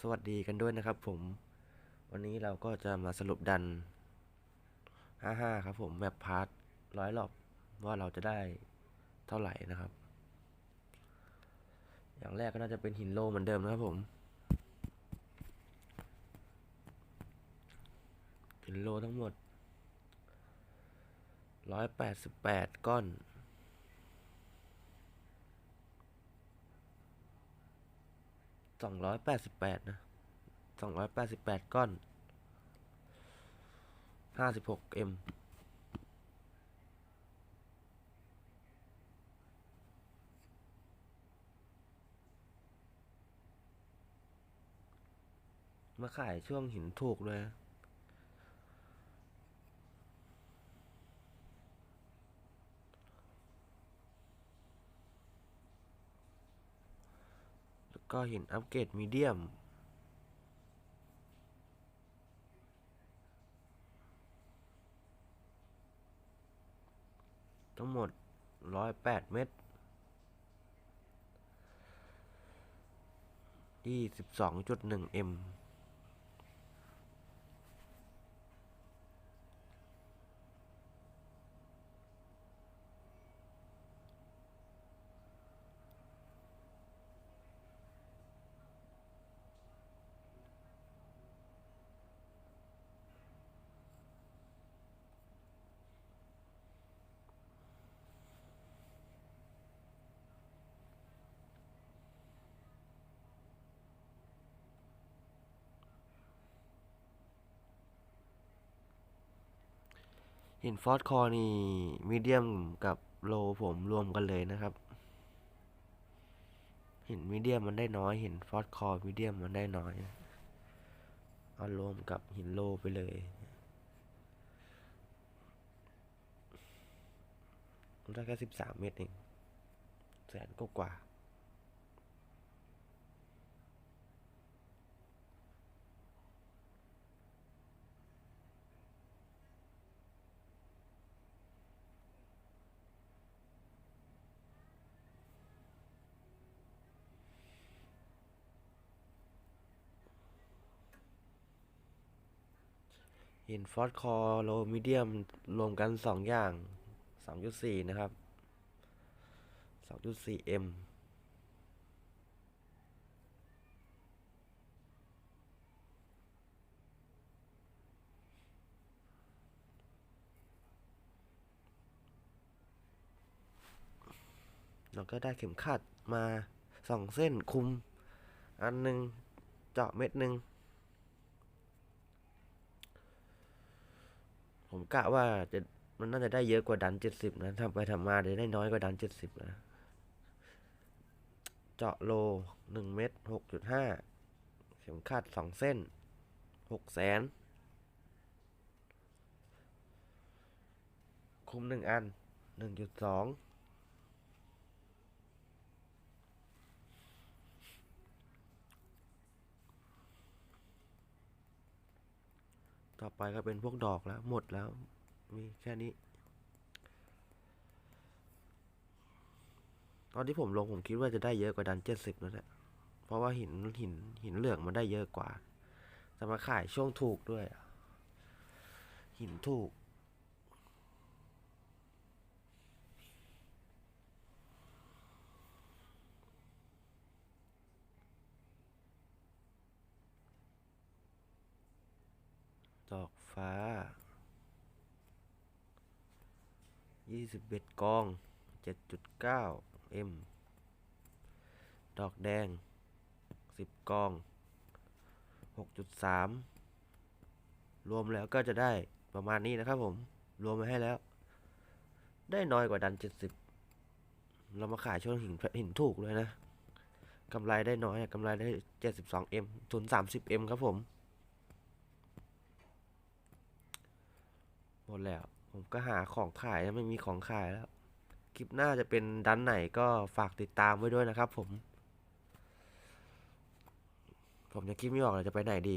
สวัสดีกันด้วยนะครับผม วันนี้เราก็จะมาสรุปดัน 55 ครับผมแบบพาร์ทร้อยรอบว่าเราจะได้เท่าไหร่นะครับ อย่างแรกก็น่าจะเป็นหินโลเหมือนเดิมนะครับผม หินโลทั้งหมด 188 ก้อน สองร้อยแปดสิบแปดนะสองร้อยแปดสิบแปดก้อนห้าสิบหกเอ็มมาขายช่วงหินถูกเลย ก็หินอัปเกรดมีเดียม ทั้งหมด 108 เม็ดที่ 12.1 m หินฟอสคอร์นี่มีเดียมกับโลผมรวมกันเลยนะครับ หินมีเดียมมันได้น้อย หินฟอสคอร์มีเดียมมันได้น้อยเอารวมกับหินโลไปเลย ได้แค่สิบสามเมตรเองแสนกว่า หินฟอสคอร์โลมีเดียมรวมกันสองอย่างสองจุดสี่นะครับสองจุดสี่เอ็มเราก็ได้เข็มขัดมาสองเส้นคุม อันหนึ่งเจาะเม็ดหนึ่ง ผมกะว่าจะมันน่าจะได้เยอะกว่าดันเจ็ดสิบนะทำไปทำมาเดี๋ยวได้น้อยกว่าดันเจ็ดสิบนะ เจาะโลหนึ่งเม็ดหกจุดห้าเข็มขัดสองเส้นหกแสน คุมหนึ่งอันหนึ่งจุดสอง ต่อไปก็เป็นพวกดอกแล้ว หมดแล้ว มีแค่นี้ ตอนที่ผมลงผมคิดว่าจะได้เยอะกว่าดันเจ็ดสิบนั่นแหละเพราะว่าหินหินหินเหลืองมันได้เยอะกว่า จะมาขายช่วงถูกด้วยหินถูก ดอก ฟ้ายี่สิบเอ็ดกองเจ็ดจุดเก้าเอ็มดอกแดงสิบกองหกจุดสามรวมแล้วก็จะได้ประมาณนี้นะครับผม รวมมาให้แล้ว ได้น้อยกว่าดันเจ็ดสิบเรามาขายช่วงหินหินถูกเลยนะกำไรได้น้อยอะกำไรได้เจ็ดสิบสองเอ็มทุนสามสิบเอ็มครับผม หมดแล้ว ผมก็หาของขายไม่มีของขายแล้ว คลิปหน้าจะเป็นดันไหนก็ฝากติดตามไว้ด้วยนะครับผม ผมยังคิดไม่ออกเลยจะไปไหนดี